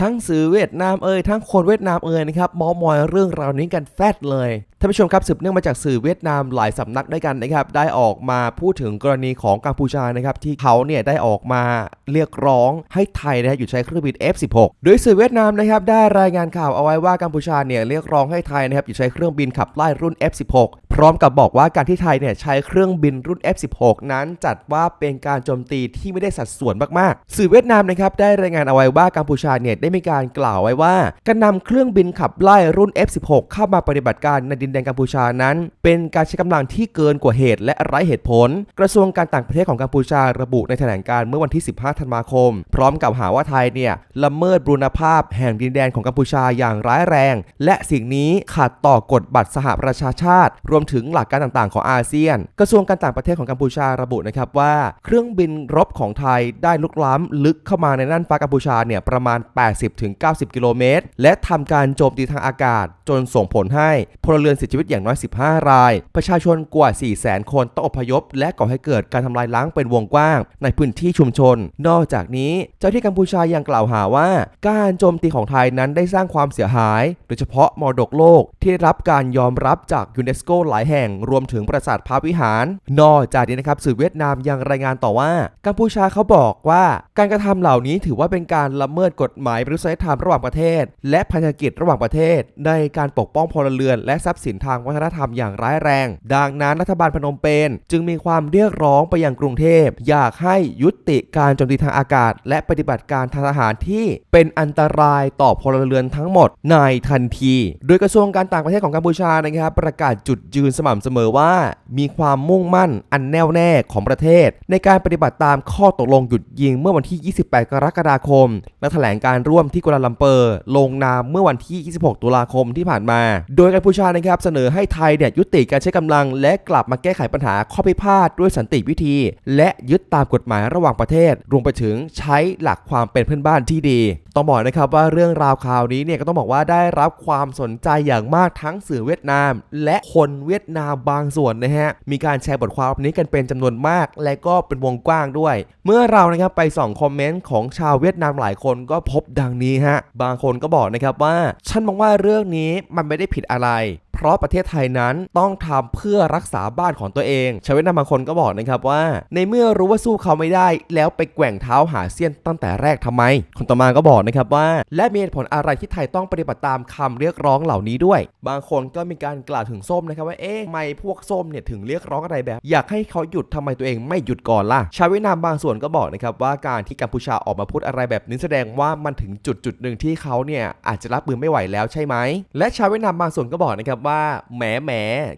ทั้งสื่อเวียดนามเอ่ยทั้งคนเวียดนามเอ่ยนะครับมอมอยเรื่องราวนี้กันแฟดเลย ท่านผู้ชมครับสืบเนื่องมาจากสื่อเวียดนามหลายสำนักด้วยกันนะครับได้ออกมาพูดถึงกรณีของกัมพูชานะครับที่เขาเนี่ยได้ออกมาเรียกร้องให้ไทยนะฮะหยุดใช้เครื่องบิน F16 โดยสื่อเวียดนามนะครับได้รายงานข่าวเอาไว้ว่ากัมพูชาเนี่ยเรียกร้องให้ไทยนะครับหยุดใช้เครื่องบินขับไล่รุ่น F16 พร้อมกับบอกว่าการที่ไทยเนี่ยใช้เครื่องบินรุ่น F16 นั้นจัดว่าเป็นการโจมตีที่ไม่ได้สัดส่วนมากๆ สื่อเวียดนามนะครับได้รายงานเอาไว้ว่ากัมพูชาเนี่ยได้มีการกล่าวไว้ว่าการนำเครื่องบินขับไล่รุ่น F16 เข้ามาปฏิบัติการในดินแดนกัมพูชานั้น เป็นการใช้กำลังที่เกินกว่าเหตุและไร้เหตุผล กระทรวงการต่างประเทศของกัมพูชาระบุในแถลงการเมื่อวันที่ 15 ธันวาคม พร้อมกับหาว่าไทยเนี่ยละเมิดบรูรณภาพแห่งดินแดนของกัมพูชาอย่างร้ายแรง และสิ่งนี้ขัดต่อกฎบัตรสหประชาชาติ รวมถึงหลักการต่างๆ ของอาเซียน กระทรวงการต่างประเทศของกัมพูชาระบุนะครับว่า เครื่องบินรบของไทยได้ลุกล้ำลึกเข้ามาในน่านฟ้ากัมพูชาเนี่ยประมาณ 80-90 กิโลเมตร และทำการโจมตีทางอากาศจนส่งผลให้พลเรือนเสียชีวิตอย่างน้อย 15 ราย ประชาชนกว่า 400,000 คนต้องอพยพ และก่อให้เกิดการทำลายล้างเป็นวงกว้าง ในพื้นที่ชุมชน นอกจากนี้ เจ้าที่กัมพูชายังกล่าวหาว่า การโจมตีของไทยนั้นได้สร้างความเสียหาย โดยเฉพาะมรดกโลกที่ได้รับการยอมรับจากยูเนสโกหลายแห่งรวมถึงปราสาทพระวิหาร นอกจากนี้นะครับสื่อเวียดนามยังรายงานต่อว่า กัมพูชาเขาบอกว่า การกระทำเหล่านี้ถือว่าเป็นการละเมิดกฎหมายมนุษยธรรมระหว่างประเทศ และพันธกิจระหว่างประเทศ ในการปกป้องพลเรือนและทรัพย์สินทางวัฒนธรรมอย่างร้ายแรง ดังนั้นรัฐบาลพนมเปญจึงมีความเรียกร้องไปยังกรุงเทพ อยากให้ยุติการโจมตีทางอากาศ และปฏิบัติการทางทหารที่เป็นอันตรายต่อพลเรือนทั้งหมดในทันที โดยกระทรวงการต่างประเทศของกัมพูชานะครับ ประกาศจุดยืนสม่ำเสมอว่า มีความมุ่งมั่นอันแน่วแน่ของประเทศ ในการปฏิบัติตามข้อตกลงหยุดยิงเมื่อวันที่ 28 กรกฎาคม และแถลงการร่วมที่กัวลาลัมเปอร์ ลงนามเมื่อวันที่ 26 ตุลาคมที่ผ่านมา โดยกัมพูชานะครับเสนอให้ไทยเนี่ยยุติการใช้กำลัง และกลับมาแก้ไขปัญหาข้อพิพาทด้วยสันติวิธี และยึดตามกฎหมายระหว่างประเทศ รวมไปถึงใช้หลักความเป็นเพื่อนบ้านที่ดี ต้องบอกนะครับว่าเรื่องราวข่าวนี้เนี่ยก็ต้องบอกว่าได้รับความสนใจอย่างมากทั้งสื่อเวียดนาม และคนเวียดนามบางส่วนนะฮะมีการแชร์บทความนี้กันเป็นจำนวนมาก และก็เป็นวงกว้างด้วย เมื่อเรานะครับไปส่องคอมเมนต์ของชาวเวียดนามหลายคนก็พบดังนี้ฮะบางคนก็บอกนะครับว่าฉันมองว่าเรื่องนี้มันไม่ได้ผิดอะไร เพราะประเทศไทยนั้นต้องทำเพื่อรักษาบ้านของตัวเองชาวเวียดนามบางคนก็บอกนะครับว่า ในเมื่อรู้ว่าสู้เขาไม่ได้ แล้วไปแกว่งเท้าหาเสี้ยนตั้งแต่แรกทำไม คนต่อมาก็บอกนะครับว่า และมีเหตุผลอะไรที่ไทยต้องปฏิบัติตามคำเรียกร้องเหล่านี้ด้วย บางคนก็มีการกล่าวถึงส้มนะครับว่าเอ๊ะทำไมพวกส้มเนี่ยถึงเรียกร้องอะไรแบบ อยากให้เขาหยุดทำไมตัวเองไม่หยุดก่อนล่ะ ชาวเวียดนามบางส่วนก็บอกนะครับว่าการที่กัมพูชาออกมาพูดอะไรแบบนี้แสดงว่ามันถึงจุดจุดหนึ่งที่เขาเนี่ยอาจจะรับมือไม่ไหวแล้วใช่ไหมและชาวเวียดนามบางส่วนก็บอกนะครับว่าแหมแหม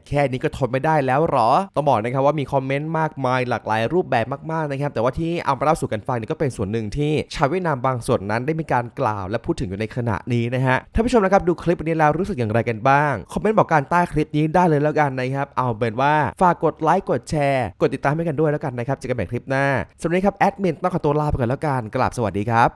แค่นี้ก็ทนไม่ได้แล้วหรอ ต้องบอกนะครับว่ามีคอมเมนต์มากมายหลากหลายรูปแบบมากๆนะครับ แต่ว่าที่เอามาเล่าสู่กันฟังนี่ก็เป็นส่วนหนึ่งที่ชาวเวียดนามบางส่วนนั้นได้มีการกล่าวและพูดถึงอยู่ในขณะนี้นะฮะท่านผู้ชมนะครับดูคลิปนี้แล้วรู้สึกอย่างไรกันบ้าง คอมเมนต์บอกการใต้คลิปนี้ได้เลยแล้วกันนะครับ เอาเป็นว่าฝากกดไลค์กดแชร์ กดติดตามให้กันด้วยแล้วกันนะครับเจอกันใหม่คลิปหน้าสำหรับนี้ครับแอดมินต้องขอตัวลาไปก่อนแล้วกันกราบสวัสดีครับ